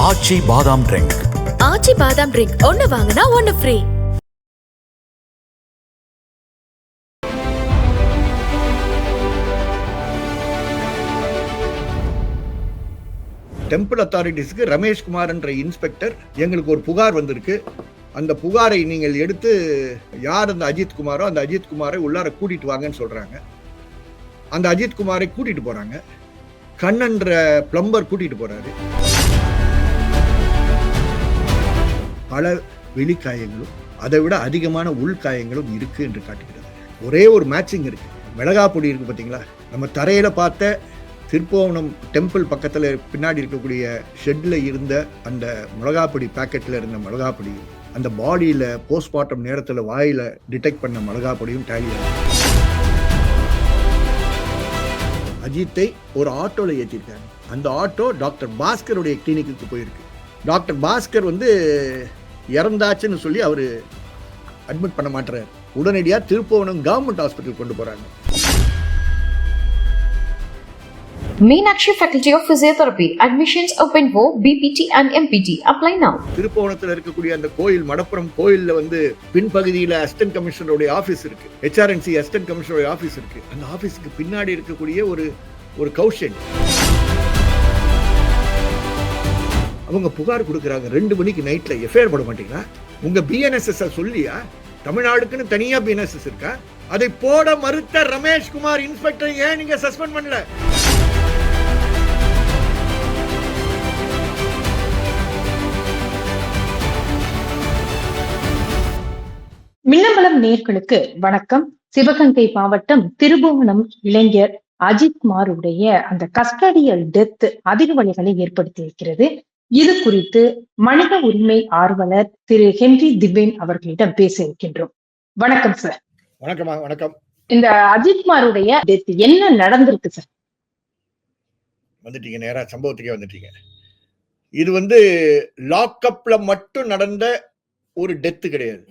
ஆச்சி பாதாம் ட்ரிங்க் ஆச்சி பாதாம் ட்ரிங்க் ஒன்னு வாங்கினா ஒன்னு ஃப்ரீ டெம்பிள் அத்தாரிட்டிஸ்க்கு ரமேஷ்குமார் என்ற இன்ஸ்பெக்டர் எங்களுக்கு ஒரு புகார் வந்திருக்கு. அந்த புகாரை நீங்கள் எடுத்து யார் அந்த அஜித் குமாரோ அந்த அஜித் குமாரை உள்ளார கூட்டிட்டு வாங்கன்னு சொல்றாங்க. அந்த அஜித் குமாரை கூட்டிட்டு போறாங்க. கண்ணன்ற பிளம்பர் கூட்டிட்டு போறாரு. பல வெளிக்காயங்களும் அதை விட அதிகமான உள்காயங்களும் இருக்கு என்று காட்டுகிறது. ஒரே ஒரு மேட்சிங் இருக்கு. மிளகா பொடி இருக்கு பார்த்தீங்களா? நம்ம தரையில பார்த்த திருப்போவனம் டெம்பிள் பக்கத்தில் பின்னாடி இருக்கக்கூடிய ஷெட்டில் இருந்த அந்த மிளகாப்பொடி பேக்கெட்டில் இருந்த மிளகாப்பொடி அந்த பாடியில் போஸ்ட்மார்ட்டம் நேரத்தில் வாயில் டிடெக்ட் பண்ண மிளகாப்பொடியும் டேலி டேலியாக அஜித்தை ஒரு ஆட்டோவில் ஏற்றிருக்காங்க அந்த ஆட்டோ டாக்டர் பாஸ்கருடைய கிளினிக்கு போயிருக்கு. டாக்டர் பாஸ்கர் வந்து இறந்தாச்சுன்னு சொல்லி அவர் அட்மிட் பண்ண மாட்டுறாரு உடனடியாக திருப்போணம் கவர்மெண்ட் ஹாஸ்பிட்டல் கொண்டு போகிறாங்க Meenakshi Faculty of Physiotherapy. Admissions open for BPT and MPT. Apply now. திருப்போணத்தில் இருக்கக்கூடிய அந்த கோயில் மடப்புறம் கோயில்ல வந்து பின்பகுதியில் அசிஸ்டன்ட் கமிஷனருடைய ஆஃபீஸ் இருக்கு ஹெச்ஆர்என்சி அசிஸ்டன்ட் கமிஷனருடைய ஆஃபீஸ் இருக்கு அந்த ஆஃபீஸுக்கு பின்னாடி இருக்கக்கூடிய ஒரு ஒரு கௌஷன் அவங்க புகார் கொடுக்குறாங்க. ரெண்டு மணிக்கு நைட்ல எஃப்ஐஆர் போட மாட்டீங்களா? உங்க பிஎன்எஸ்எஸ் சொல்லியா? தமிழ்நாடுக்குன்னு தனியா பிஎன்எஸ்எஸ் இருக்கா? அதை போட மறுத்த ரமேஷ் குமார் இன்ஸ்பெக்டர் ஏன் நீங்க சஸ்பெண்ட் பண்ணல? மின்னம்பலம் நேர்களுக்கு வணக்கம். சிவகங்கை மாவட்டம் திருபுவனம் இளைஞர் அஜித் குமாருடைய அந்த கஸ்டடியல் டெத் அதிர்வலைகளை ஏற்படுத்தி இருக்கிறது. இது குறித்து மனித உரிமை ஆர்வலர் திரு ஹென்றி திவேன் அவர்களிடம் பேச இருக்கின்றோம். வணக்கம் சார் வணக்கம்மா வணக்கம். இந்த அஜித் குமாருடைய டெத் என்ன நடந்திருக்கு சார் வந்துட்டீங்க நேரா சம்பவத்துக்கே வந்துட்டீங்க. இது வந்து லாக்அப்ல மட்டும் நடந்த ஒரு டெத்து கிடையாது.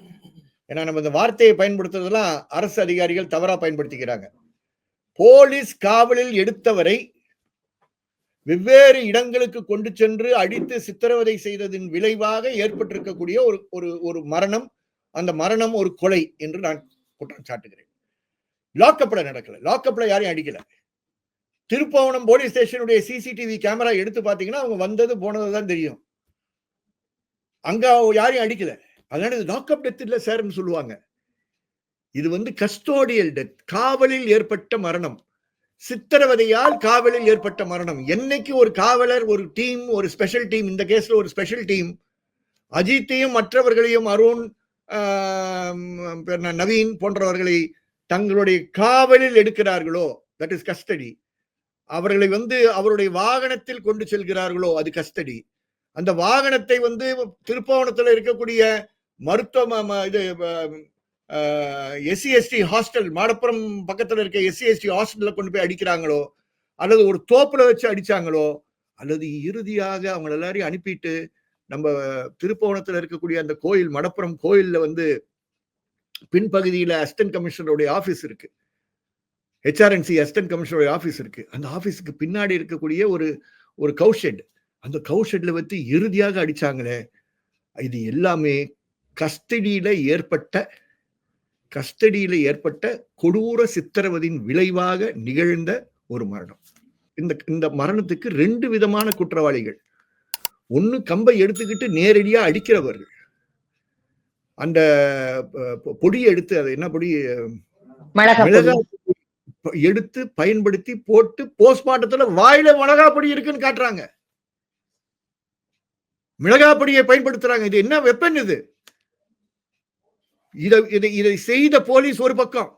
ஏன்னா நம்ம இந்த வார்த்தையை பயன்படுத்துறதெல்லாம் அரசு அதிகாரிகள் தவறா பயன்படுத்திக்கிறாங்க. போலீஸ் காவலில் எடுத்தவரை வெவ்வேறு இடங்களுக்கு கொண்டு சென்று அடித்து சித்திரவதை செய்ததின் விளைவாக ஏற்பட்டிருக்கக்கூடிய ஒரு ஒரு ஒரு மரணம். அந்த மரணம் ஒரு கொலை என்று நான் குற்றம் சாட்டுகிறேன். லாக்கப்பில் நடக்கல. லாக்கப்பில் யாரையும் அடிக்கல. திருப்பவனம் போலீஸ் ஸ்டேஷனுடைய சிசிடிவி கேமரா எடுத்து பார்த்தீங்கன்னா அவங்க வந்தது போனது தான் தெரியும். அங்க யாரையும் அடிக்கல. அதனால இது லாக்அப் டெத் இல்லை சார்னு சொல்லுவாங்க. இது வந்து கஸ்டோடியல் டெத் காவலில் ஏற்பட்ட மரணம். சித்திரவதையால் காவலில் ஏற்பட்ட மரணம். என்னைக்கு ஒரு காவலர் ஒரு டீம் ஒரு ஸ்பெஷல் டீம் இந்த கேஸ்ல ஒரு ஸ்பெஷல் டீம் அஜித்தையும் மற்றவர்களையும் அருண் நவீன் போன்றவர்களை தங்களுடைய காவலில் எடுக்கிறார்களோ தட் இஸ் கஸ்டடி அவர்களை வந்து அவருடைய வாகனத்தில் கொண்டு செல்கிறார்களோ அது கஸ்டடி அந்த வாகனத்தை வந்து திருப்பவனத்தில் இருக்கக்கூடிய மருத்துவ ம- ம- இது எஸ்சி எஸ்டி ஹாஸ்டல் மாடப்புறம் பக்கத்தில் இருக்க எஸ்சி எஸ்டி கொண்டு போய் அடிக்கிறாங்களோ அல்லது ஒரு தோப்பில் வச்சு அடித்தாங்களோ அல்லது இறுதியாக அவங்க எல்லாரையும் அனுப்பிட்டு நம்ம திருப்போணத்தில் இருக்கக்கூடிய அந்த கோயில் மடப்புறம் கோயிலில் வந்து பின்பகுதியில் அசிஸ்டன்ட் கமிஷனருடைய ஆஃபீஸ் இருக்கு. ஹெச்ஆர்என்சி அசிஸ்டன்ட் கமிஷனருடைய ஆஃபீஸ் இருக்கு. அந்த ஆஃபீஸுக்கு பின்னாடி இருக்கக்கூடிய ஒரு ஒரு கவுஷெட் அந்த கவுஷெட்ல வச்சு இறுதியாக அடிச்சாங்களே இது எல்லாமே கஸ்டடியில ஏற்பட்ட கஸ்டடியில ஏற்பட்ட கொடூர சித்திரவதின் விளைவாக நிகழ்ந்த ஒரு மரணம். இந்த இந்த மரணத்துக்கு ரெண்டு விதமான குற்றவாளிகள். ஒண்ணு கம்பை எடுத்துக்கிட்டு நேரடியா அடிக்கிறவர்கள். அந்த பொடியை எடுத்து அது என்ன பொடி? மிளகா மிளகா பொடி எடுத்து பயன்படுத்தி போட்டு போஸ்ட்மார்ட்டத்துல வாயில மிளகா பொடி இருக்குன்னு காட்டுறாங்க. மிளகா பொடியை பயன்படுத்துறாங்க. இது என்ன வெப்பன் இது? இதை இதை இதை செய்த போலீஸ் ஒரு பக்கம்.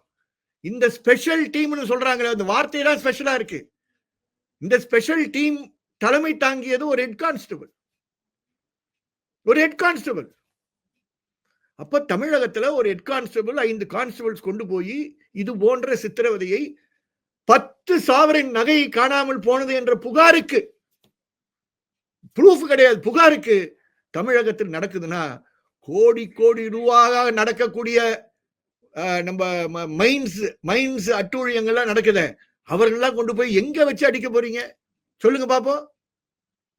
இந்த ஸ்பெஷல் டீம்னு சொல்றாங்களே அந்த வார்த்தையெல்லாம் ஸ்பெஷலா இருக்கு. இந்த ஸ்பெஷல் டீம் தலைமை தாங்கியது ஒரு ஹெட் கான்ஸ்டபிள் ஒரு ஹெட் கான்ஸ்டபிள் அப்ப தமிழகத்துல ஒரு ஹெட் கான்ஸ்டபிள் ஐந்து கான்ஸ்டபிள்ஸ் கொண்டு போய் இது போன்ற சித்திரவதையை பத்து சாவரின் நகை காணாமல் போனது என்ற புகாருக்கு ப்ரூஃப் கிடையாது புகாருக்கு தமிழகத்தில் நடக்குதுன்னா கோடி கோடி ரூபாக நடக்கக்கூடிய நம்ம மைன்ஸ் மைன்ஸ் அட்டூழியங்கள்லாம் நடக்குது. அவர்கள்லாம் கொண்டு போய் எங்க வச்சு அடிக்க போறீங்க? சொல்லுங்க பாப்போம்.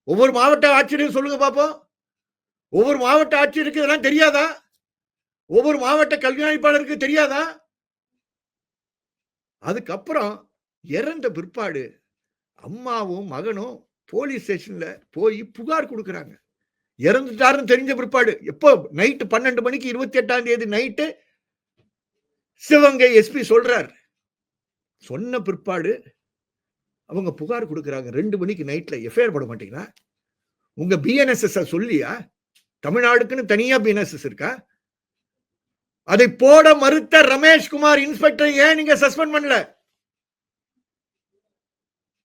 ஒவ்வொரு மாவட்ட ஆட்சியரையும் சொல்லுங்க பாப்போம். ஒவ்வொரு மாவட்ட ஆட்சியருக்கு இதெல்லாம் தெரியாதா? ஒவ்வொரு மாவட்ட கண்காணிப்பாளருக்கு தெரியாதா? அதுக்கப்புறம் இறந்த பிற்பாடு அம்மாவும் மகனும் போலீஸ் ஸ்டேஷன்ல போய் புகார் கொடுக்குறாங்க. இறந்துட்டாருன்னு தெரிஞ்ச பிற்பாடு. எப்போ? நைட்டு பன்னெண்டு மணிக்கு இருபத்தி எட்டாம் தேதி நைட்டு சிவகங்கை எஸ்பி சொல்றார். சொன்ன பிற்பாடு அவங்க புகார் கொடுக்குறாங்க. ரெண்டு மணிக்கு நைட்ல எஃப்ஐஆர் போட மாட்டீங்களா? உங்க பிஎன்எஸ்எஸ் சொல்லியா? தமிழ்நாடுக்குன்னு தனியா பிஎன்எஸ்எஸ் இருக்கா? அதை போட மறுத்த ரமேஷ் குமார் இன்ஸ்பெக்டர் ஏன் நீங்க சஸ்பெண்ட் பண்ணல?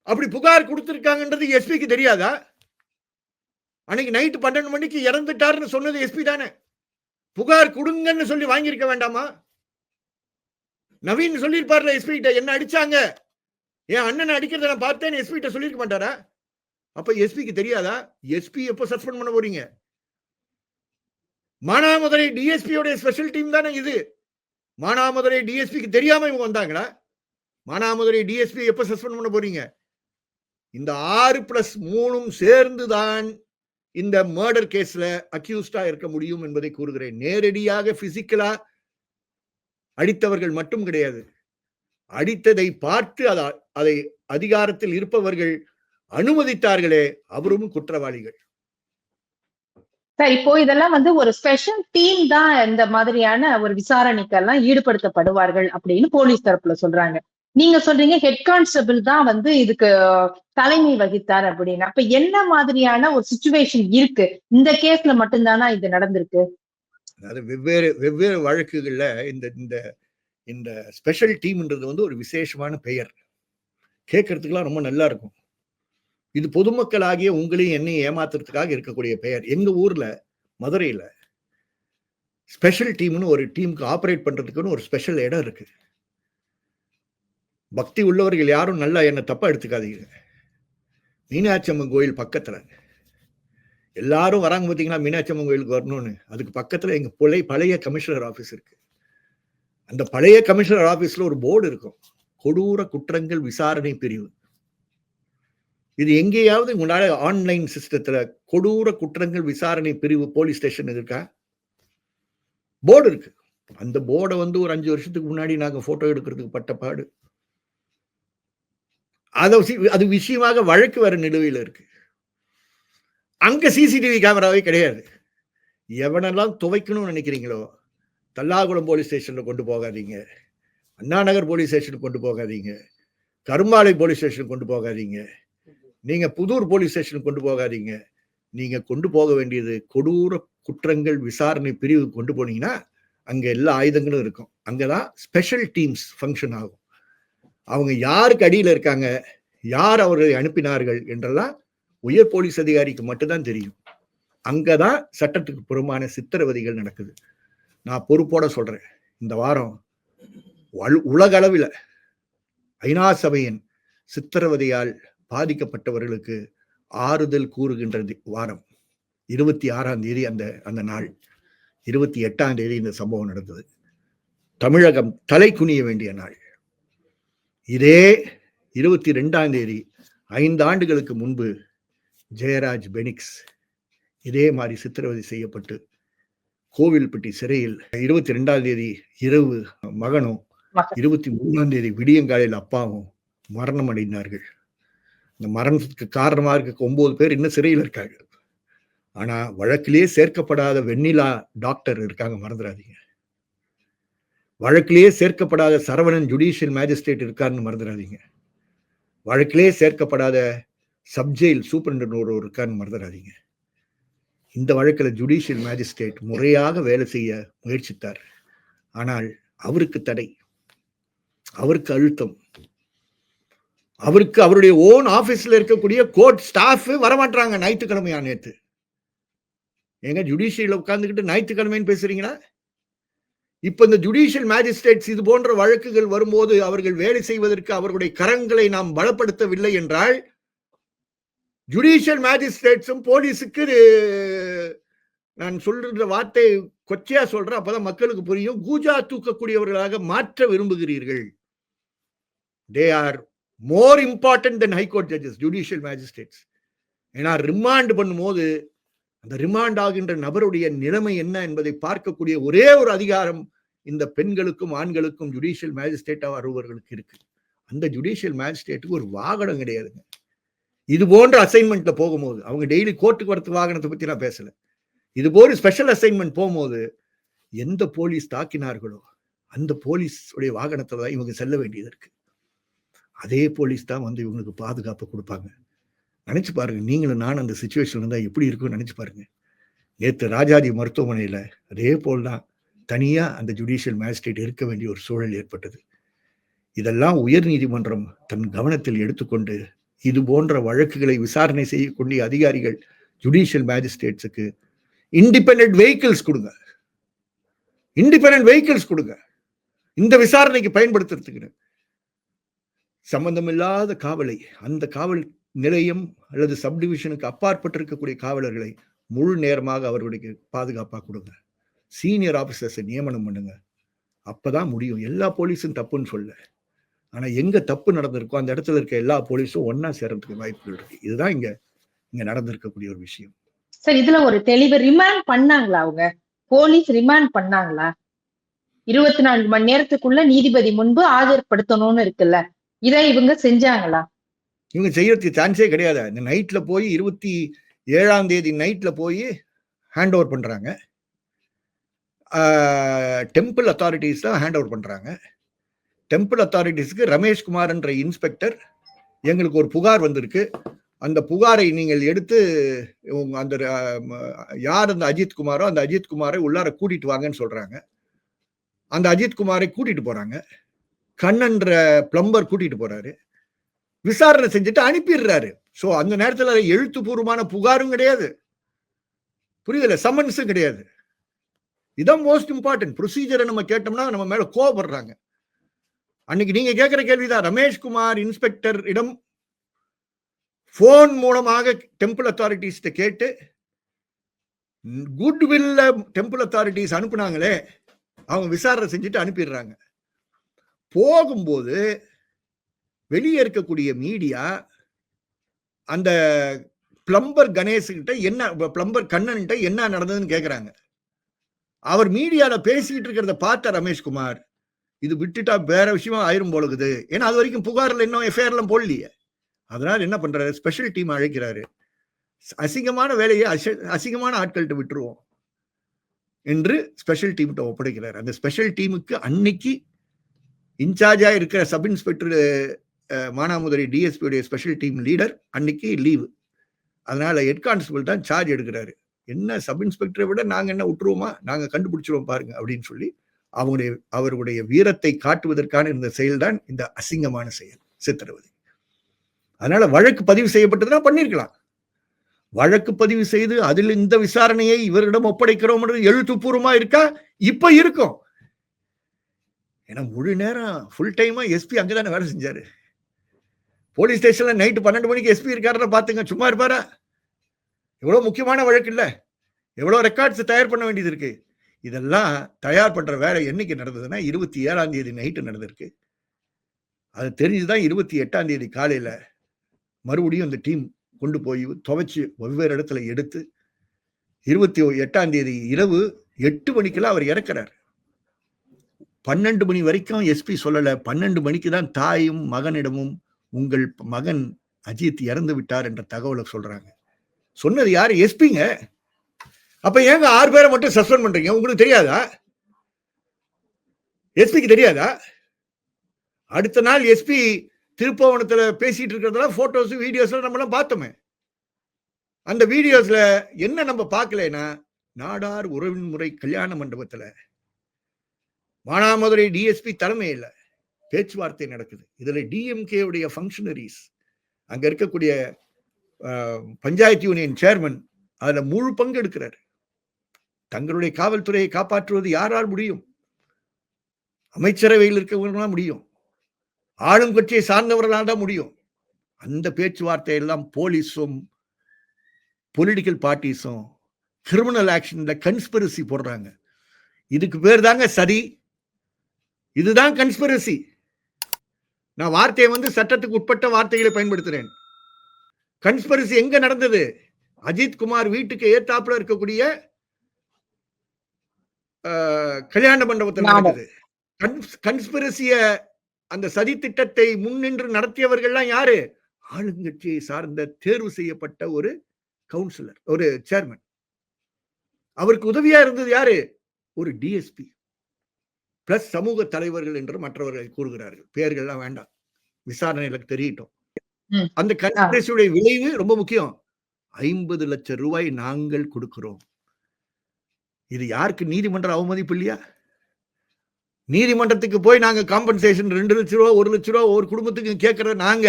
அப்படி புகார் கொடுத்திருக்காங்கன்றது எஸ்பிக்கு தெரியாதா? அன்னைக்கு நைட்டு பன்னெண்டு மணிக்கு இறந்துட்டாருன்னு சொன்னது எஸ்பி தானே? புகார் கொடுங்கன்னு சொல்லி வாங்கியிருக்க வேண்டாமா? நவீன் சொல்லியிருப்பார்ல எஸ்பி கிட்ட என்ன அடிச்சாங்க? என் அண்ணனை அடிக்கிறத நான் பார்த்தேன்னு எஸ்பி கிட்ட சொல்லியிருக்க மாட்டாரா? அப்ப எஸ்பிக்கு தெரியாதா? எஸ்பி எப்போ சஸ்பெண்ட் பண்ண போறீங்க? மானாமதுரை டிஎஸ்பியோட ஸ்பெஷல் டீம் தானே இது. மானாமதுரை டிஎஸ்பிக்கு தெரியாம இவங்க வந்தாங்களா? மானாமதுரை டிஎஸ்பி எப்ப சஸ்பெண்ட் பண்ண போறீங்க? இந்த ஆறு பிளஸ் மூணும் சேர்ந்துதான் இந்த மர்டர் கேஸ்ல அக்யூஸ்டா இருக்க முடியும் என்பதை கூறுகிறேன். நேரடியாக பிசிக்கலா அடித்தவர்கள் மட்டும் கிடையாது. அடித்ததை பார்த்து அதை அதிகாரத்தில் இருப்பவர்கள் அனுமதித்தார்களே அவரும் குற்றவாளிகள். சார் இப்போ இதெல்லாம் வந்து ஒரு ஸ்பெஷல் டீம் தான் இந்த மாதிரியான ஒரு விசாரணைக்கெல்லாம் ஈடுபடுத்தப்படுவார்கள் அப்படின்னு போலீஸ் தரப்புல சொல்றாங்க. நீங்க சொல்றீங்க ஹெட் கான்ஸ்டபிள் தான் வந்து இதுக்கு தலைமை வகித்தார் அப்படின்னு. அப்ப என்ன மாதிரியான ஒரு சுச்சுவேஷன் இருக்கு? இந்த கேஸ்ல மட்டும்தானா இது நடந்திருக்கு? அதாவது வெவ்வேறு வெவ்வேறு வழக்குகள்ல இந்த இந்த இந்த ஸ்பெஷல் டீம்ன்றது வந்து ஒரு விசேஷமான பெயர். கேட்கறதுக்கெல்லாம் ரொம்ப நல்லா இருக்கும். இது பொதுமக்களாகிய உங்களையும் என்னையும் ஏமாத்துறதுக்காக இருக்கக்கூடிய பெயர். எங்க ஊர்ல மதுரையில ஸ்பெஷல் டீம்னு ஒரு டீமுக்கு ஆப்ரேட் பண்றதுக்குன்னு ஒரு ஸ்பெஷல் இடம் இருக்கு. பக்தி உள்ளவர்கள் யாரும் நல்லா என்னை தப்பா எடுத்துக்காதீங்க. மீனாட்சி அம்மன் கோயில் பக்கத்துல. எல்லாரும் வராங்க பார்த்தீங்களா மீனாட்சி அம்மன் கோயிலுக்கு வரணும்னு. அதுக்கு பக்கத்துல எங்க பழைய பழைய கமிஷனர் ஆபீஸ் இருக்கு. அந்த பழைய கமிஷனர் ஆபீஸ்ல ஒரு போர்டு இருக்கும். கொடூர குற்றங்கள் விசாரணை பிரிவு. இது எங்கேயாவது உங்களால ஆன்லைன் சிஸ்டத்துல கொடூர குற்றங்கள் விசாரணை பிரிவு போலீஸ் ஸ்டேஷன் இருக்கா? போர்டு இருக்கு. அந்த போர்டை வந்து ஒரு அஞ்சு வருஷத்துக்கு முன்னாடி நாங்கள் போட்டோ எடுக்கிறதுக்கு பட்ட பாடு. அதை அது விஷயமாக வழக்கு வர நிலுவையில் இருக்கு. அங்க சிசிடிவி கேமராவே கிடையாது. எவனெல்லாம் துவைக்கணும்னு நினைக்கிறீங்களோ தல்லாகுளம் போலீஸ் ஸ்டேஷன்ல கொண்டு போகாதீங்க. அண்ணா நகர் போலீஸ் ஸ்டேஷனுக்கு கொண்டு போகாதீங்க. கரும்பாலை போலீஸ் ஸ்டேஷனுக்கு கொண்டு போகாதீங்க. நீங்க புதூர் போலீஸ் ஸ்டேஷனுக்கு கொண்டு போகாதீங்க. நீங்க கொண்டு போக வேண்டியது கொடூர குற்றங்கள் விசாரணை பிரிவு கொண்டு போனீங்கன்னா அங்க எல்லா ஆயுதங்களும் இருக்கும். அங்கதான் ஸ்பெஷல் டீம்ஸ் ஃபங்க்ஷன் ஆகும். அவங்க யாருக்கு அடியில் இருக்காங்க? யார் அவர்களை அனுப்பினார்கள்? என்றெல்லாம் உயர் போலீஸ் அதிகாரிக்கு மட்டும்தான் தெரியும். அங்கதான் சட்டத்துக்கு புறமான சித்திரவதைகள் நடக்குது. நான் பொறுப்போட சொல்றேன். இந்த வாரம் உலக அளவில் ஐநா சபையின் சித்திரவதையால் பாதிக்கப்பட்டவர்களுக்கு ஆறுதல் கூறுகின்றது வாரம். இருபத்தி ஆறாம் தேதி அந்த அந்த நாள். இருபத்தி எட்டாம் தேதி இந்த சம்பவம் நடந்தது. தமிழகம் தலை குனிய வேண்டிய நாள். இதே இருபத்தி ரெண்டாம் தேதி ஐந்து ஆண்டுகளுக்கு முன்பு ஜெயராஜ் பெனிக்ஸ் இதே மாதிரி சித்திரவதை செய்யப்பட்டு கோவில்பட்டி சிறையில் இருபத்தி ரெண்டாம் தேதி இரவு மகனும் மகன். இருபத்தி மூணாம் தேதி விடியங்காலையில் அப்பாவும் மரணம் அடைந்தார்கள். இந்த மரணத்துக்கு காரணமா இருக்க ஒன்பது பேர் இன்னும் சிறையில் இருக்காங்க. ஆனா வழக்கிலேயே சேர்க்கப்படாத வெண்ணிலா டாக்டர் இருக்காங்க மறந்துடாதீங்க. வழக்கிலேயே சேர்க்கப்படாத சரவணன் ஜுடிஷியல் மேஜிஸ்ட்ரேட் இருக்காருன்னு மறந்துடாதீங்க வழக்கிலேயே சேர்க்கப்படாத சப்ஜெயில் சூப்பரண்ட் ஒரு இருக்கான்னு மறந்துடாதீங்க இந்த வழக்கில் ஜுடிஷியல் மேஜிஸ்ட்ரேட் முறையாக வேலை செய்ய முயற்சித்தார். ஆனால் அவருக்கு தடை. அவருக்கு அழுத்தம். அவருக்கு அவருடைய ஓன் ஆஃபீஸில் இருக்கக்கூடிய கோர்ட் ஸ்டாஃப் வரமாட்டாங்க ஞாயிற்றுக்கிழமையா நேற்று எங்க ஜுடிஷியலில் உட்காந்துக்கிட்டு ஞாயிற்றுக்கிழமைன்னு பேசுறீங்களா? இப்ப இந்த ஜுடிஷியல் மேஜிஸ்ட்ரேட்ஸ் இது போன்ற வழக்குகள் வரும்போது அவர்கள் வேலை செய்வதற்கு அவர்களுடைய கரங்களை நாம் பலப்படுத்தவில்லை என்றால் ஜுடிஷியல் மேஜிஸ்ட்ரேட்ஸும் போலீஸுக்கு நான் சொல்ற வார்த்தை கொச்சையா சொல்றேன் அப்பதான் மக்களுக்கு புரியும். கூஜா தூக்கக்கூடியவர்களாக மாற்ற விரும்புகிறீர்கள். They are more important than high court judges judicial magistrates ஏன்னா ரிமாண்ட் பண்ணும்போது அந்த ரிமாண்ட் ஆகின்ற நபருடைய நிலைமை என்ன என்பதை பார்க்கக்கூடிய ஒரே ஒரு அதிகாரம் இந்த பெண்களுக்கும் ஆண்களுக்கும் ஜுடிஷியல் மேஜிஸ்ட்ரேட்டாக வருபவர்களுக்கு இருக்கு. அந்த ஜுடிஷியல் மேஜிஸ்ட்ரேட்டுக்கு ஒரு வாகனம் கிடையாதுங்க. இது போன்ற அசைன்மெண்ட்ல போகும்போது அவங்க டெய்லி கோர்ட்டுக்கு வரத்து வாகனத்தை பத்தி நான் பேசல. இது போல ஸ்பெஷல் அசைன்மெண்ட் போகும்போது எந்த போலீஸ் தாக்கினார்களோ அந்த போலீஸுடைய வாகனத்தில் தான் இவங்க செல்ல வேண்டியது இருக்கு. அதே போலீஸ் தான் வந்து இவங்களுக்கு பாதுகாப்பு கொடுப்பாங்க. நினச்சி பாருங்கள் நீங்களும் நான் அந்த சுச்சுவேஷன் இருந்தால் எப்படி இருக்கும்னு நினச்சி பாருங்கள் நேற்று ராஜாஜி மருத்துவமனையில் அதே போல் தான். தனியாக அந்த ஜுடிஷியல் மேஜிஸ்ட்ரேட் இருக்க வேண்டிய ஒரு சூழல் ஏற்பட்டது. இதெல்லாம் உயர் நீதிமன்றம் தன் கவனத்தில் எடுத்துக்கொண்டு இது போன்ற வழக்குகளை விசாரணை செய்யக்கூடிய அதிகாரிகள் ஜுடிஷியல் மேஜிஸ்ட்ரேட்ஸுக்கு இண்டிபெண்ட் வெஹிக்கிள்ஸ் கொடுங்க. இண்டிபெண்ட் வெஹிக்கிள்ஸ் கொடுங்க. இந்த விசாரணைக்கு பயன்படுத்துறதுக்கு. சம்பந்தமில்லாத காவலை அந்த காவல் நிலையம் அல்லது சப்டிவிஷனுக்கு அப்பாற்பட்டிருக்கக்கூடிய காவலர்களை முழு நேரமாக அவர்களுடைய பாதுகாப்பாக கொடுங்க. சீனியர் ஆஃபீஸர்ஸை நியமனம் பண்ணுங்க. அப்பதான் முடியும். எல்லா போலீஸும் தப்புன்னு சொல்ல. ஆனா எங்க தப்பு நடந்திருக்கோ அந்த இடத்துல இருக்க எல்லா போலீஸும் ஒண்ணா சேர்றதுக்கு வாய்ப்புகள் இருக்கு. இதுதான் இங்க இங்க நடந்திருக்கக்கூடிய ஒரு விஷயம். சார் இதுல ஒரு தெளிவு. ரிமாண்ட் பண்ணாங்களா அவங்க? போலீஸ் ரிமாண்ட் பண்ணாங்களா? இருபத்தி நாலு மணி நேரத்துக்குள்ள நீதிபதி முன்பு ஆஜர்படுத்தணும்னு இருக்குல்ல. இதை இவங்க செஞ்சாங்களா? இவங்க செய்யறதுக்கு சான்ஸே கிடையாது. இந்த நைட்டில் போய் இருபத்தி ஏழாம் தேதி நைட்டில் போய் ஹேண்ட் ஓவர் பண்ணுறாங்க டெம்பிள் அத்தாரிட்டிஸ் தான் ஹேண்ட் ஓவர் பண்ணுறாங்க டெம்பிள் அத்தாரிட்டிஸ்க்கு ரமேஷ் குமார்ன்ற இன்ஸ்பெக்டர் எங்களுக்கு ஒரு புகார் வந்திருக்கு. அந்த புகாரை நீங்கள் எடுத்து உங்க அந்த யார் அந்த அஜித்குமாரோ அந்த அஜித்குமாரை உள்ளார கூட்டிட்டு வாங்கன்னு சொல்றாங்க. அந்த அஜித்குமாரை கூட்டிட்டு போறாங்க. கண்ணன்ற பிளம்பர் கூட்டிட்டு போறாரு. விசாரணை செஞ்சுட்டு அனுப்பிடுறாரு. ஸோ அந்த நேரத்தில் எழுத்துப்பூர்வமான புகாரும் கிடையாது. புரியல? சம்மன்ஸும் கிடையாது. இதான் மோஸ்ட் இம்பார்ட்டன்ட் ப்ரொசீஜரை நம்ம கேட்டோம்னா நம்ம மேல கோவப்படுறாங்க. அன்னைக்கு நீங்க கேட்கிற கேள்விதான். ரமேஷ்குமார் இன்ஸ்பெக்டர் இடம் போன் மூலமாக டெம்பிள் அத்தாரிட்டிஸ்ட கேட்டு குட்வில்ல டெம்பிள் அத்தாரிட்டிஸ் அனுப்புனாங்களே அவங்க விசாரணை செஞ்சுட்டு அனுப்பிடுறாங்க. போகும்போது வெளியே இருக்கக்கூடிய மீடியா அந்த பிளம்பர் கணேஷ்கிட்ட என்ன பிளம்பர் கண்ணன்கிட்ட என்ன நடந்ததுன்னு கேட்குறாங்க அவர் மீடியால பேசிக்கிட்டு இருக்கிறத பார்த்த ரமேஷ்குமார் இது விட்டுட்டா வேற விஷயமா ஆயிரும் போலுக்குது ஏன்னா அது வரைக்கும் புகார்ல இன்னும் எஃப்ஐஆர்லாம் போடலையே. அதனால என்ன பண்றாரு? ஸ்பெஷல் டீம் அழைக்கிறாரு. அசிங்கமான வேலையை அச- அசிங்கமான ஆட்கள்கிட்ட விட்டுருவோம் என்று ஸ்பெஷல் டீம்கிட்ட ஒப்படைக்கிறார். அந்த ஸ்பெஷல் டீமுக்கு அன்னைக்கு இன்சார்ஜா இருக்கிற சப் இன்ஸ்பெக்டர் மானாமதுரை டிஎஸ்பியுடைய ஸ்பெஷல் டீம் லீடர் அன்னைக்கு லீவு அதனால ஹெட் கான்ஸ்டபிள் தான் சார்ஜ் எடுக்கிறாரு. என்ன சப் இன்ஸ்பெக்டரை விட நாங்க என்ன விட்டுருவோமா? நாங்க கண்டுபிடிச்சிருவோம் பாருங்க அப்படின்னு சொல்லி அவங்களுடைய அவருடைய வீரத்தை காட்டுவதற்கான இந்த செயல்தான் இந்த அசிங்கமான செயல் சித்திரவதை. அதனால வழக்கு பதிவு செய்யப்பட்டதுன்னா பண்ணிருக்கலாம். வழக்கு பதிவு செய்து அதில் இந்த விசாரணையை இவரிடம் ஒப்படைக்கிறோம் எழுத்துப்பூர்வமா இருக்கா? இப்ப இருக்கும். ஏன்னா முழு நேரம் ஃபுல் டைமா எஸ்பி அங்கதானே வேலை செஞ்சாரு. போலீஸ் ஸ்டேஷன்ல நைட்டு பன்னெண்டு மணிக்கு எஸ்பி இருக்காருன்னு பாத்துங்க சும்மா இருப்பாரா? எவ்வளோ முக்கியமான வழக்கு இல்லை. எவ்வளோ ரெக்கார்ட்ஸ் தயார் பண்ண வேண்டியது இருக்கு. இதெல்லாம் தயார் பண்ற வேலை என்னைக்கு நடந்ததுன்னா இருபத்தி ஏழாம் தேதி நைட்டு நடந்திருக்கு. அது தெரிஞ்சுதான் இருபத்தி எட்டாம் தேதி காலையில மறுபடியும் அந்த டீம் கொண்டு போய் துவைச்சு வெவ்வேறு இடத்துல எடுத்து இருபத்தி எட்டாம் தேதி இரவு எட்டு மணிக்கெல்லாம் அவர் இறக்குறார். பன்னெண்டு மணி வரைக்கும் எஸ்பி சொல்லலை. பன்னெண்டு மணிக்கு தான் தாயும் மகனிடமும் உங்கள் மகன் அஜித் இறந்து விட்டார் என்ற தகவலை சொல்றாங்க. சொன்னது யாரு? எஸ்பிங்க. அப்ப ஏங்க ஆறு பேரை மட்டும் சஸ்பெண்ட் பண்றீங்க? உங்களுக்கு தெரியாதா? எஸ்பிக்கு தெரியாதா? அடுத்த நாள் எஸ்பி திருப்பவனத்துல பேசிட்டு இருக்கிறதெல்லாம் போட்டோஸ் வீடியோஸ்லாம் நம்மளாம் பார்த்தோமே. அந்த வீடியோஸ்ல என்ன நம்ம பார்க்கலன்னா நாடார் உறவின் முறை கல்யாண மண்டபத்துல. மானாமதுரை டிஎஸ்பி தலைமையில் பேச்சுவார்த்தை நடக்குது. இதுல டிஎம்கே உடைய ஃபங்க்ஷனரிஸ் அங்க இருக்கக்கூடிய பஞ்சாயத்து யூனியன் சேர்மன் அதுல முழு பங்கு எடுக்கிறார். தங்களுடைய காவல்துறையை காப்பாற்றுவது யாரால் முடியும்? அமைச்சரவையில் இருக்கவங்களால் முடியும். ஆளும் கட்சியை சார்ந்தவர்களால் தான் முடியும். அந்த பேச்சுவார்த்தை எல்லாம் போலீஸும் பொலிட்டிக்கல் பார்ட்டிஸும் கிரிமினல் ஆக்ஷன்ல கன்ஸ்பிரசி போடுறாங்க. இதுக்கு பேர் தாங்க சரி இதுதான் கன்ஸ்பிரசி நான் வார்த்தையை வந்து சட்டத்துக்கு உட்பட்ட வார்த்தைகளை பயன்படுத்துறேன். கன்ஸ்பரசி எங்க நடந்தது? அஜித் குமார் வீட்டுக்கு ஏத்தாப்புல இருக்கக்கூடிய கல்யாண மண்டபத்தில். நடந்தது. கன்ஸ்பிரசிய அந்த சதி திட்டத்தை முன்னின்று நடத்தியவர்கள்லாம் யாரு? ஆளுங்கட்சியை சார்ந்த தேர்வு செய்யப்பட்ட ஒரு கவுன்சிலர் ஒரு சேர்மன் அவருக்கு உதவியா இருந்தது யாரு? ஒரு டிஎஸ்பி பிளஸ் சமூக தலைவர்கள் என்று மற்றவர்கள் கூறுகிறார்கள். பெயர்கள்லாம் வேண்டாம். விசாரணையில தெரியட்டும். அந்த கன்ஸ்பிரசியுடைய விளைவு ரொம்ப முக்கியம். ஐம்பது லட்சம் ரூபாய் நாங்கள் கொடுக்கிறோம். இது யாருக்கு நீதிமன்ற அவமதிப்பு இல்லையா? நீதிமன்றத்துக்கு போய் நாங்க காம்பன்சேஷன் ரெண்டு லட்ச ரூபா ஒரு லட்ச ரூபா ஒரு குடும்பத்துக்கு கேட்கற நாங்க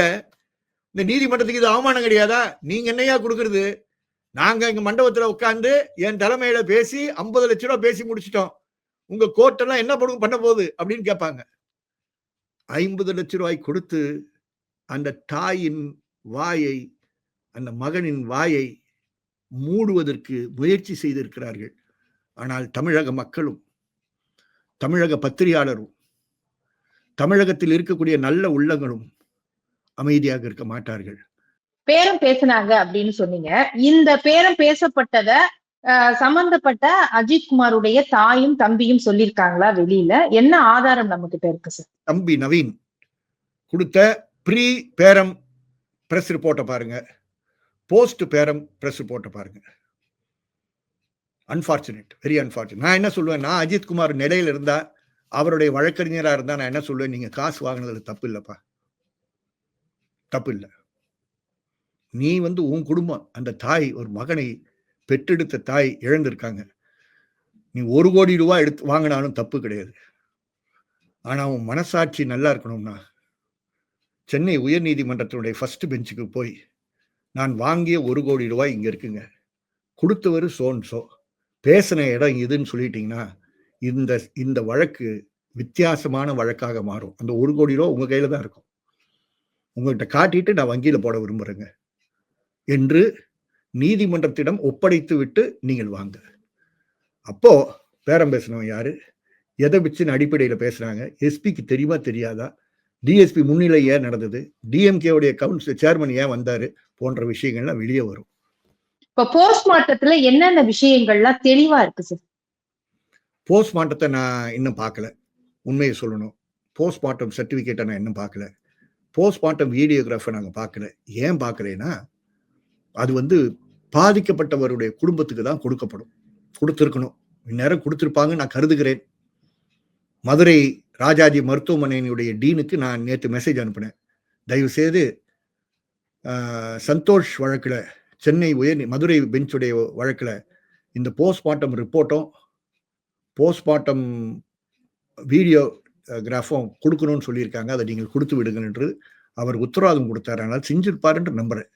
இந்த நீதிமன்றத்துக்கு இது அவமானம் கிடையாதா? நீங்க என்னையா கொடுக்கறது? நாங்க எங்க மண்டபத்துல உட்கார்ந்து என் தலைமையில பேசி ஐம்பது லட்ச ரூபா பேசி முடிச்சிட்டோம். உங்க கோர்ட்டெல்லாம் என்ன பண்ண பண்ண போகுது? அப்படின்னு கேட்பாங்க. ஐம்பது லட்ச ரூபாய் கொடுத்து அந்த தாயின் வாயை அந்த மகனின் வாயை மூடுவதற்கு முயற்சி செய்திருக்கிறார்கள். ஆனால் தமிழக மக்களும் தமிழக பத்திரிகையாளரும் தமிழகத்தில் இருக்கக்கூடிய நல்ல உள்ளங்களும் அமைதியாக இருக்க மாட்டார்கள். பேரம் பேசினாங்க அப்படின்னு சொன்னீங்க. இந்த பேரம் பேசப்பட்டத சம்பந்தப்பட்ட அஜித் குமாருடைய தாயும் தம்பியும் சொல்லியிருக்காங்களா வெளியில? என்ன ஆதாரம் நம்ம கிட்ட இருக்கு சார் தம்பி நவீன் கொடுத்த ப்ரீ பேரம் பிரஸ் ரிப்போர்ட்டை பாருங்க. போஸ்ட் பேரம் பிரஸ் ரிப்போர்ட்டை பாருங்க. அன்பார்ச்சுனேட் வெரி அன்பார்ச்சுனேட் நான் என்ன சொல்லுவேன் நான் அஜித் குமார் நிலையில இருந்தா அவருடைய வழக்கறிஞராக இருந்தா நான் என்ன சொல்லுவேன்? நீங்க காசு வாங்கினதுல தப்பு இல்லப்பா. தப்பு இல்லை. நீ வந்து உன் குடும்பம் அந்த தாய் ஒரு மகனை பெற்றெடுத்த தாய் இழந்திருக்காங்க. நீ ஒரு கோடி ரூபாய் எடுத்து வாங்கினாலும் தப்பு கிடையாது. ஆனால் உன் மனசாட்சி நல்லா இருக்கணும்னா சென்னை உயர்நீதிமன்றத்தினுடைய ஃபர்ஸ்ட் பெஞ்சுக்கு போய் நான் வாங்கிய ஒரு கோடி ரூபாய் இங்கே இருக்குங்க. கொடுத்தவர் சோன் சோ பேசின இடம் இதுன்னு சொல்லிட்டீங்கன்னா இந்த இந்த வழக்கு வித்தியாசமான வழக்காக மாறும். அந்த ஒரு கோடி ரூபா உங்கள் கையில் தான் இருக்கும். உங்கள்கிட்ட காட்டிட்டு நான் வங்கியில் போட விரும்புகிறேங்க என்று நீதிமன்றத்திடம் ஒப்படைத்து விட்டு நீங்கள் வாங்க. அப்போ பேரம் பேசினவன் யாரு? எதை வச்சின் அடிப்படையில பேசுறாங்க? எஸ்பிக்கு தெரியுமா தெரியாதா? டிஎஸ்பி முன்னிலை ஏன் நடந்தது? டிஎம்கே உடைய கவுன்சில் சேர்மன் ஏன் வந்தாரு? போன்ற விஷயங்கள்லாம் வெளியே வரும். இப்ப போஸ்ட்மார்ட்டத்துல என்னென்ன விஷயங்கள்லாம் தெளிவா இருக்கு சார் போஸ்ட்மார்ட்டத்தை நான் இன்னும் பார்க்கல. உண்மையை சொல்லணும். போஸ்ட்மார்ட்டம் சர்டிஃபிகேட்டை நான் இன்னும் பார்க்கல. போஸ்ட்மார்ட்டம் வீடியோகிராஃபை நாங்கள் பார்க்கல. ஏன் பார்க்கலைன்னா அது வந்து பாதிக்கப்பட்டவருடைய குடும்பத்துக்கு தான் கொடுக்கப்படும். கொடுத்துருக்கணும். இந்நேரம் கொடுத்துருப்பாங்க நான் கருதுகிறேன். மதுரை ராஜாஜி மருத்துவமனையினுடைய டீனுக்கு நான் நேற்று மெசேஜ் அனுப்பினேன். தயவுசெய்து சந்தோஷ் வழக்கில் சென்னை உயர் மதுரை பெஞ்சுடைய வழக்கில் இந்த போஸ்ட்மார்ட்டம் ரிப்போர்ட்டும் போஸ்ட்மார்ட்டம் வீடியோ கிராஃபும் கொடுக்கணும்னு சொல்லியிருக்காங்க. அதை நீங்கள் கொடுத்து விடுங்கள் என்று அவர் உத்தரவாதம் கொடுத்தாரு. அதனால் செஞ்சிருப்பாருன்ற நம்புறேன்.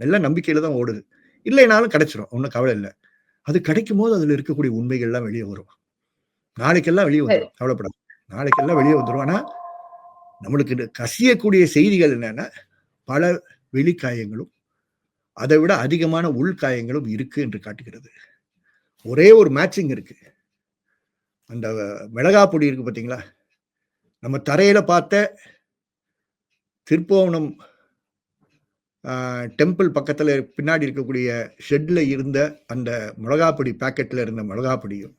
நல்ல நம்பிக்கையில் தான் ஓடுது. இல்லைனாலும் கிடைச்சிரும். ஒன்றும் கவலை இல்லை. அது கிடைக்கும் போது அதில் இருக்கக்கூடிய உண்மைகள்லாம் வெளியே வரும். நாளைக்கெல்லாம் வெளியே வந்துடும் கவலைப்படாது. நாளைக்கெல்லாம் வெளியே வந்துடும் ஆனால் நம்மளுக்கு இந்த கசியக்கூடிய செய்திகள் என்னன்னா பல வெளிக்காயங்களும் அதை விட அதிகமான உள்காயங்களும் இருக்கு என்று காட்டுகிறது. ஒரே ஒரு மேட்சிங் இருக்கு. அந்த மிளகா பொடி இருக்கு பாத்தீங்களா? நம்ம தரையில பார்த்த திருப்போணம் டெம்பிள் பக்கத்துல பின்னாடி இருக்கக்கூடிய ஷெட்ல இருந்த அந்த மிளகாப்பொடி பாக்கெட்ல இருந்த மிளகாப்பொடியும்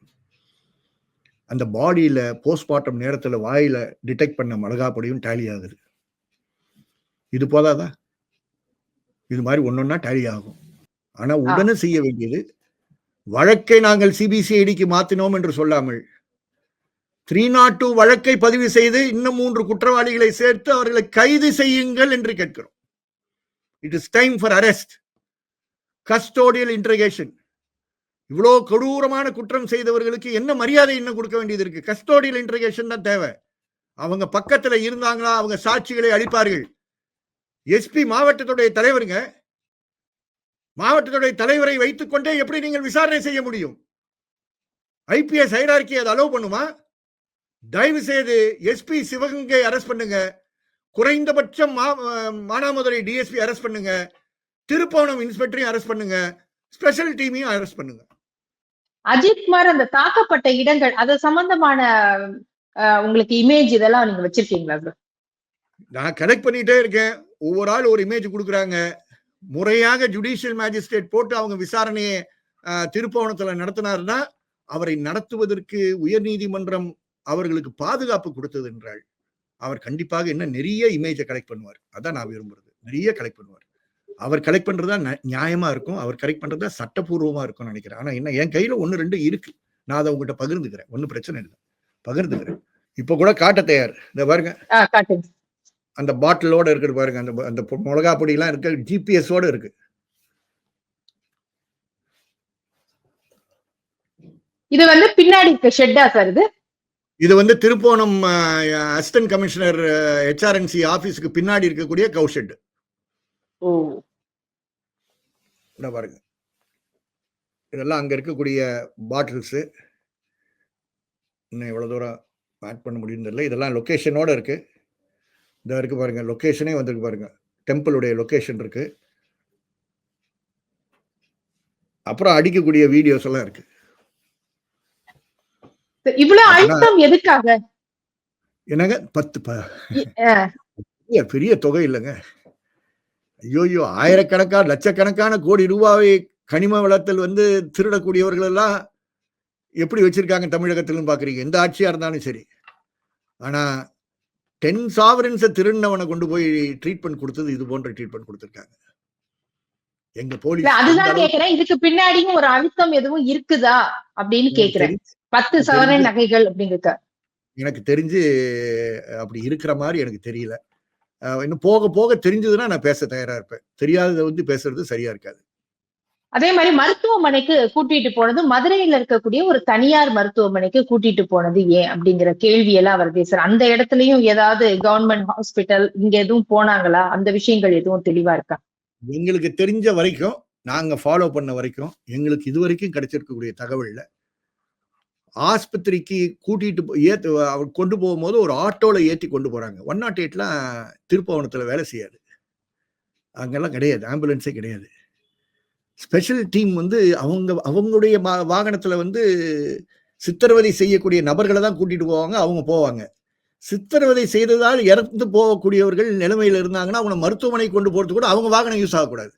அந்த பாடியில போஸ்ட்மார்ட்டம் நேரத்துல வாயில டிடெக்ட் பண்ண மிளகாப்பொடியும் டேலி ஆகுது. இது போதாதா? இது மாதிரி ஒன்னொன்னா டேலி ஆகும். ஆனா உடனே செய்ய வேண்டியது வழக்கை நாங்கள் சிபிசிஐடிக்கு மாத்தினோம் என்று சொல்லாமல் த்ரீ நாட் டூ வழக்கை பதிவு செய்து இன்னும் மூன்று குற்றவாளிகளை சேர்த்து அவர்களை கைது செய்யுங்கள் என்று கேட்கிறோம். It is time for arrest custodial interrogation இவ்வளோ கொடூரமான குற்றம் செய்தவர்களுக்கு என்ன மரியாதை இன்னும் கொடுக்க வேண்டியது இருக்கு? கஸ்டோடியல் இன்ட்ரகேஷன் தான் தேவை. அவங்க பக்கத்துல இருந்தாங்களா? அவங்க சாட்சிகளை அளிப்பார்கள். எஸ்பி மாவட்டத்துடைய தலைவருங்க. மாவட்டத்துடைய தலைவரை வைத்துக்கொண்டே எப்படி நீங்கள் விசாரணை செய்ய முடியும்? ஐபிஎஸ் ஹைரார்கி அதை அலோவ் பண்ணுமா? தயவு செய்து எஸ்பி சிவகங்கை அரெஸ்ட் பண்ணுங்க. குறைந்தபட்சம் மானாமதுரை டிஎஸ்பி அரெஸ்ட் பண்ணுங்க. திருப்பவனம் இன்ஸ்பெக்டரையும் அரெஸ்ட் பண்ணுங்க. ஸ்பெஷல் டீமையும் அரெஸ்ட் பண்ணுங்க. அஜித் குமார் அந்த தாக்கப்பட்ட இடங்கள் அது சம்பந்தமான உங்களுக்கு இமேஜ் இதெல்லாம் நீங்க வச்சிருக்கீங்களா? நான் கலெக்ட் பண்ணிட்டே இருக்கேன். ஒவ்வொரு ஆள் ஒரு இமேஜ் கொடுக்குறாங்க. முறையாக ஜுடிஷியல் மேஜிஸ்ட்ரேட் போட்டு அவங்க விசாரணையை திருப்பவனத்துல நடத்தினார்னா அவரை நடத்துவதற்கு உயர்நீதிமன்றம் அவர்களுக்கு பாதுகாப்பு கொடுத்தது என்றால் அவர் கண்டிப்பாக இன்னும் நிறைய இமேஜை கலெக்ட் பண்ணுவார். அதான் நான் விரும்புறது. நிறைய கலெக்ட் பண்ணுவார். அவர் கலெக்ட் பண்றதா நியாயமா இருக்கும். அவர் கலெக்ட் பண்றதா சட்டப்பூர்வமா இருக்கும்னு நினைக்கிறேன். ஆனா என்ன என் கையில ஒன்னு ரெண்டு இருக்கு. நான் அதை உங்ககிட்ட பகிர்ந்துக்கிறேன். ஒன்றும் பிரச்சனை இல்லை. பகிர்ந்துக்கிறேன். இப்ப கூட காட்ட தயார். இந்த பாருங்க. அந்த பாட்டிலோட இருக்குது பாருங்க. அந்த அந்த மிளகா பொடியெல்லாம் இருக்கு. ஜிபிஎஸ் ஓட இருக்கு. இது வந்து பின்னாடி இருக்க ஷெட்டா சார் இது? இது வந்து திருப்போணம் அசிஸ்டன்ட் கமிஷனர் ஹெச்ஆர்என்சி ஆபீஸ்க்கு பின்னாடி இருக்கக்கூடிய கவுஷெட் பாருங்க. இதெல்லாம் அங்க இருக்கக்கூடிய பாட்டில்ஸ் இன்னும் எவ்வளவு தூரம் ஆட் பண்ண முடியும்னு தெரியல. இதெல்லாம் லொகேஷனோட இருக்கு. இந்த இருக்கு பாருங்க. லொகேஷனே வந்திருக்கு பாருங்க. டெம்பிளுடைய லொகேஷன் இருக்கு. அப்புறம் அடிக்கக்கூடிய வீடியோஸ் எல்லாம் இருக்கு. இவ்வளவு அழுத்தம் எதுக்காக? என்னங்க? பத்து பெரிய பெரிய தொகை இல்லைங்க. ஐயோயோ ஆயிரக்கணக்கான லட்சக்கணக்கான கோடி ரூபாவை கனிம வளத்தில் வந்து திருடக்கூடியவர்கள் எல்லாம் எப்படி வச்சிருக்காங்க தமிழகத்திலும் பாக்குறீங்க? எந்த ஆட்சியா இருந்தாலும் சரி. ஆனா டென் சாவரன்ஸை திருடினவனை கொண்டு போய் ட்ரீட்மெண்ட் கொடுத்தது இது போன்ற ட்ரீட்மெண்ட் கொடுத்திருக்காங்க. எங்க போலீஸ் அதுதான் கேக்குறேன். இதுக்கு பின்னாடியும் ஒரு அழுத்தம் எதுவும் இருக்குதா? அப்படின்னு கேக்குறேன். பத்து சவரன் நகைகள் அப்படிங்கிறத. எனக்கு தெரிஞ்சு அப்படி இருக்கிற மாதிரி எனக்கு தெரியல. இன்னும் போக போக தெரிஞ்சதுன்னா நான் பேச தயாரா இருப்பேன். தெரியாததை வந்து பேசுறது சரியா இருக்காது. அதே மாதிரி மருத்துவமனைக்கு கூட்டிட்டு போனது மதுரையில இருக்கக்கூடிய ஒரு தனியார் மருத்துவமனைக்கு கூட்டிட்டு போனது ஏன் அப்படிங்கிற கேள்வி எல்லாம் அவர் பேசுறார். அந்த இடத்துலயும் ஏதாவது கவர்மெண்ட் ஹாஸ்பிட்டல் இங்க எதுவும் போனாங்களா? அந்த விஷயங்கள் எதுவும் தெளிவா இருக்கா? எங்களுக்கு தெரிஞ்ச வரைக்கும் நாங்க ஃபாலோ பண்ண வரைக்கும் எங்களுக்கு இது வரைக்கும் கிடைச்சிருக்கக்கூடிய தகவல்ல ஆஸ்பத்திரிக்கு கூட்டிட்டு ஏத்து அவர் கொண்டு போகும்போது ஒரு ஆட்டோல ஏற்றி கொண்டு போறாங்க. ஒன் நாட் எயிட்லாம் திருப்பவனத்தில் வேலை செய்யாது. அங்கெல்லாம் கிடையாது. ஆம்புலன்ஸே கிடையாது. ஸ்பெஷல் டீம் வந்து அவங்க அவங்களுடைய வாகனத்தில் வந்து சித்திரவதை செய்யக்கூடிய நபர்களை தான் கூட்டிட்டு போவாங்க அவங்க போவாங்க. சித்திரவதை செய்ததால் இறந்து போகக்கூடியவர்கள் நிலைமையில் இருந்தாங்கன்னா அவங்க மருத்துவமனை கொண்டு போகிறது கூட அவங்க வாகனம் யூஸ் ஆகக்கூடாது.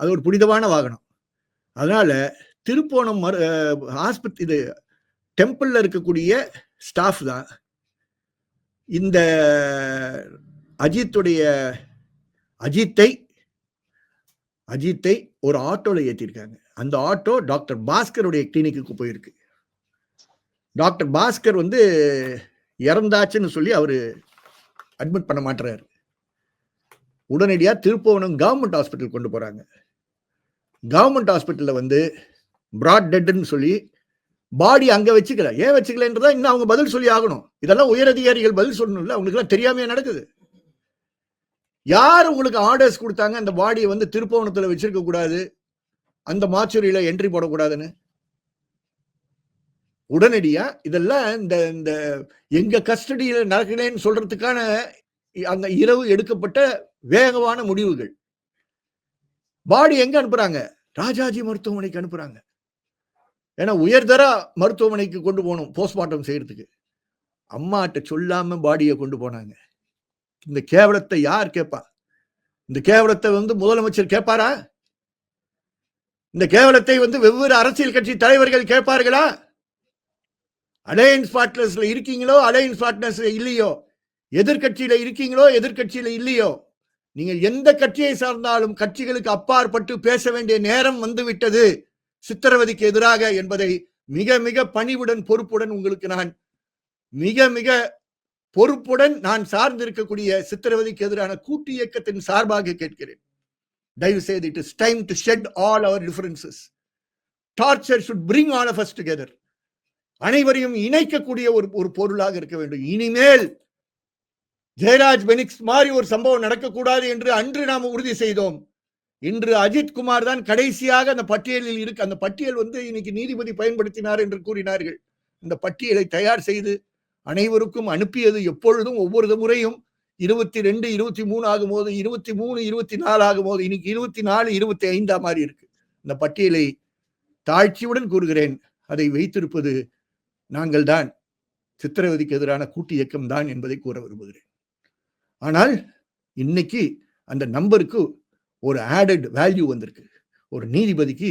அது ஒரு புனிதமான வாகனம். அதனால திருப்போணம் மரு ஆஸ்பத்திரி இது டெம்பிள்ல இருக்கக்கூடிய ஸ்டாஃப் தான். இந்த அஜித்துடைய அஜித்தை அஜித்தை ஒரு ஆட்டோல ஏற்றிருக்காங்க அந்த ஆட்டோ டாக்டர் பாஸ்கருடைய கிளினிக்கு போயிருக்கு. டாக்டர் பாஸ்கர் வந்து இறந்தாச்சுன்னு சொல்லி அவரு அட்மிட் பண்ண மாட்டுறாரு உடனடியாக திருப்பவனம் கவர்மெண்ட் ஹாஸ்பிட்டல் கொண்டு போறாங்க. கவர்மெண்ட் ஹாஸ்பிட்டலில் வந்து பிராட் டெட்டுன்னு சொல்லி பாடி அங்க வச்சுக்கல. ஏன் வச்சுக்கலன்றதா இன்னும் அவங்க பதில் சொல்லி ஆகணும். இதெல்லாம் உயரதிகாரிகள் பதில் சொல்லணும்ல. அவங்களுக்கு எல்லாம் தெரியாமையா நடக்குது. யார் உங்களுக்கு ஆர்டர்ஸ் கொடுத்தாங்க? அந்த பாடியை வந்து திருப்பவனத்துல வச்சிருக்க கூடாது. அந்த மாச்சுரியில என்ட்ரி போடக்கூடாதுன்னு. உடனடியா இதெல்லாம் இந்த இந்த எங்க கஸ்டடியில நடக்கிறேன்னு சொல்றதுக்கான அந்த இரவு எடுக்கப்பட்ட வேகமான முடிவுகள். பாடி எங்க அனுப்புறாங்க? ராஜாஜி மருத்துவமனைக்கு அனுப்புறாங்க. ஏன்னா உயர்தர மருத்துவமனைக்கு கொண்டு போகணும் போஸ்ட்மார்ட்டம் செய்யறதுக்கு. அம்மாட்ட சொல்லாம பாடியை கொண்டு போனாங்க. இந்த கேவலத்தை யார் கேட்பா இந்த கேவலத்தை வந்து முதலமைச்சர் கேட்பாரா இந்த கேவலத்தை வந்து வெவ்வேறு அரசியல் கட்சி தலைவர்கள் கேட்பார்களா அலையன்ஸ் பார்ட்னர்ஸ்ல இருக்கீங்களோ அலையன்ஸ் பார்ட்னர்ஸ்ல இல்லையோ? எதிர்கட்சியில இருக்கீங்களோ எதிர்கட்சியில இல்லையோ? நீங்கள் எந்த கட்சியை சார்ந்தாலும் கட்சிகளுக்கு அப்பாற்பட்டு பேச வேண்டிய நேரம் வந்து விட்டது. சித்திரவதைக்கு எதிராக என்பதை மிக மிக பணிவுடன் பொறுப்புடன் உங்களுக்கு நான் மிக மிக பொறுப்புடன் நான் சார்ந்திருக்கக்கூடிய சித்திரவதைக்கு எதிரான கூட்டு இயக்கத்தின் சார்பாக கேட்கிறேன். தயவு செய்து it is time to shed all our differences torture should bring all of us together அனைவரையும் இணைக்கக்கூடிய ஒரு ஒரு பொருளாக இருக்க வேண்டும். இனிமேல் ஜெயராஜ் பெனிக்ஸ் மாதிரி ஒரு சம்பவம் நடக்கக்கூடாது என்று அன்று நாம் உறுதி செய்தோம். இன்று அஜித் குமார் தான் கடைசியாக அந்த பட்டியலில் இருக்கு அந்த பட்டியல் வந்து இன்னைக்கு நீதிபதி பயன்படுத்தினார் என்று கூறினார்கள். இந்த பட்டியலை தயார் செய்து அனைவருக்கும் அனுப்பியது எப்பொழுதும் ஒவ்வொரு முறையும் இருபத்தி ரெண்டு இருபத்தி மூணு ஆகும் போது இருபத்தி மூணு இருபத்தி நாலு ஆகும் போது இன்னைக்கு இருபத்தி நாலு இருபத்தி ஐந்தா மாதிரி இருக்கு. இந்த பட்டியலை தாழ்ச்சியுடன் கூறுகிறேன். அதை வைத்திருப்பது நாங்கள் தான். சித்திரவதைக்கு எதிரான கூட்டு இயக்கம் தான் என்பதை கூற விரும்புகிறேன். ஆனால் இன்னைக்கு அந்த நம்பருக்கு ஒரு ஆடட் வேல்யூ வந்திருக்கு. ஒரு நீதிபதிக்கு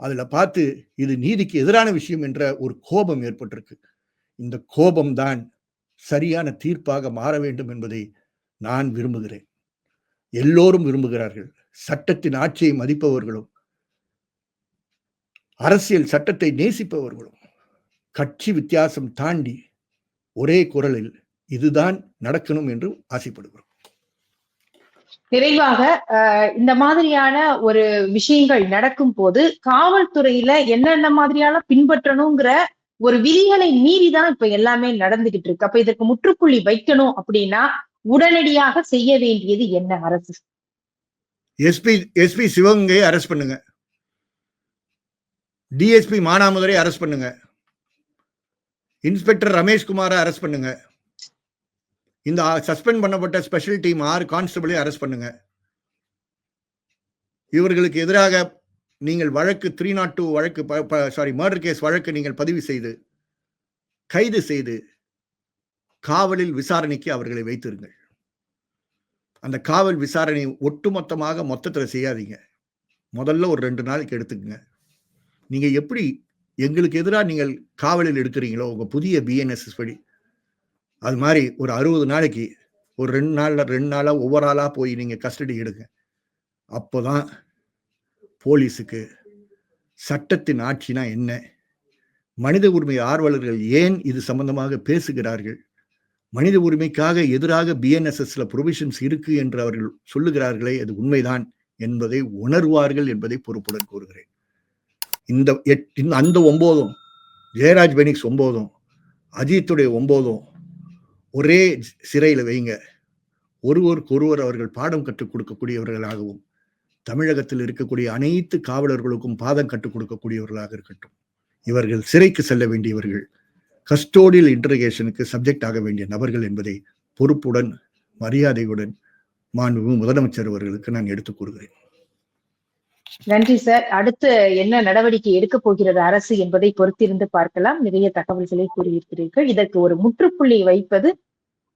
அதில் பார்த்து இது நீதிக்கு எதிரான விஷயம் என்ற ஒரு கோபம் ஏற்பட்டிருக்கு. இந்த கோபம்தான் சரியான தீர்ப்பாக மாற வேண்டும் என்பதை நான் விரும்புகிறேன். எல்லோரும் விரும்புகிறார்கள். சட்டத்தின் ஆட்சியை மதிப்பவர்களும் அரசியல் சட்டத்தை நேசிப்பவர்களும் கட்சி வித்தியாசம் தாண்டி ஒரே குரலில் இதுதான் நடக்கணும் என்று ஆசைப்படுகிறோம். நிறைவாக இந்த மாதிரியான ஒரு விஷயங்கள் நடக்கும் போது காவல்துறையில என்னென்ன மாதிரியான பின்பற்றணுங்கிற ஒரு விதிகளை மீறிதான் இப்ப எல்லாமே நடந்துகிட்டு இருக்கு. அப்ப இதற்கு முற்றுப்புள்ளி வைக்கணும் அப்படின்னா உடனடியாக செய்ய வேண்டியது என்ன அரசு? எஸ்பி எஸ்பி சிவகங்கையை அரெஸ்ட் பண்ணுங்க. டிஎஸ்பி மானாமதுரை அரெஸ்ட் பண்ணுங்க. இன்ஸ்பெக்டர் ரமேஷ்குமாரை அரெஸ்ட் பண்ணுங்க. இந்த சஸ்பெண்ட் பண்ணப்பட்ட ஸ்பெஷல் டீம் ஆறு கான்ஸ்டபிளையும் அரெஸ்ட் பண்ணுங்க. இவர்களுக்கு எதிராக நீங்கள் வழக்கு த்ரீ நாட் டூ வழக்கு சாரி மர்டர் கேஸ் வழக்கு நீங்கள் பதிவு செய்து கைது செய்து காவலில் விசாரணைக்கு அவர்களை வைத்திருங்கள். அந்த காவல் விசாரணை ஒட்டுமொத்தமாக மொத்தத்தில் செய்யாதீங்க. முதல்ல ஒரு ரெண்டு நாளைக்கு எடுத்துக்கங்க. நீங்கள் எப்படி எங்களுக்கு எதிராக நீங்கள் காவலில் எடுக்கிறீங்களோ உங்கள் புதிய பிஎன்எஸ்எஸ் படி அது மாதிரி ஒரு அறுபது நாளைக்கு ஒரு ரெண்டு நாள்ல ரெண்டு நாளாக ஒவ்வொரு ஆளாக போய் நீங்கள் கஸ்டடி எடுங்க. அப்போதான் போலீஸுக்கு சட்டத்தின் ஆட்சினா என்ன? மனித உரிமை ஆர்வலர்கள் ஏன் இது சம்பந்தமாக பேசுகிறார்கள்? மனித உரிமைக்காக எதிராக பிஎன்எஸ்எஸ்ல ப்ரொவிஷன்ஸ் இருக்கு என்று அவர்கள் சொல்லுகிறார்களே அது உண்மைதான் என்பதை உணர்வார்கள் என்பதை பொறுப்புடன் கூறுகிறேன். இந்த எட்- இந்த அந்த ஒம்போதும் ஜெயராஜ் பெனிக்ஸ் ஒம்போதும் அஜித்துடைய ஒம்போதும் ஒரே சிறையில் வைங்க ஒருவருக்கு ஒருவர் அவர்கள் பாடம் கற்றுக் கொடுக்கக்கூடியவர்களாகவும் தமிழகத்தில் இருக்கக்கூடிய அனைத்து காவலர்களுக்கும் பாதம் கற்றுக் கொடுக்கக்கூடியவர்களாக இருக்கட்டும். இவர்கள் சிறைக்கு செல்ல வேண்டியவர்கள் கஸ்டோடியல் இன்டர்கேஷனுக்கு சப்ஜெக்ட் ஆக வேண்டிய நபர்கள் என்பதை பொறுப்புடன் மரியாதையுடன் மாண்பு முதலமைச்சர் அவர்களுக்கு நான் எடுத்துக் கூறுகிறேன். நன்றி சார். அடுத்து என்ன நடவடிக்கை எடுக்க போகிறது அரசு என்பதை பொறுத்திருந்து பார்க்கலாம். நிறைய தகவல்களை கூறியிருக்கிறீர்கள். இதற்கு ஒரு முற்றுப்புள்ளி வைப்பது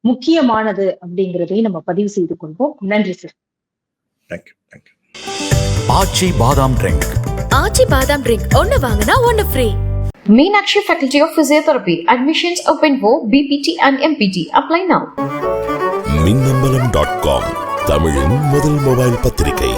முக்கியமானது அப்படிங்கிறதை நம்ம பதிவு செய்து கொள்வோம். நன்றி சார். ஆச்சி பாதாம் ட்ரிங்க். ஆச்சி பாதாம் ட்ரிங்க். ஒன்னு வாங்கினா ஒன்னு free Meenakshi Faculty of Physiotherapy. Admissions open for BPT and MPT. Apply now. Minnambalam dot com தமிழின் முதல் மொபைல் பத்திரிகை.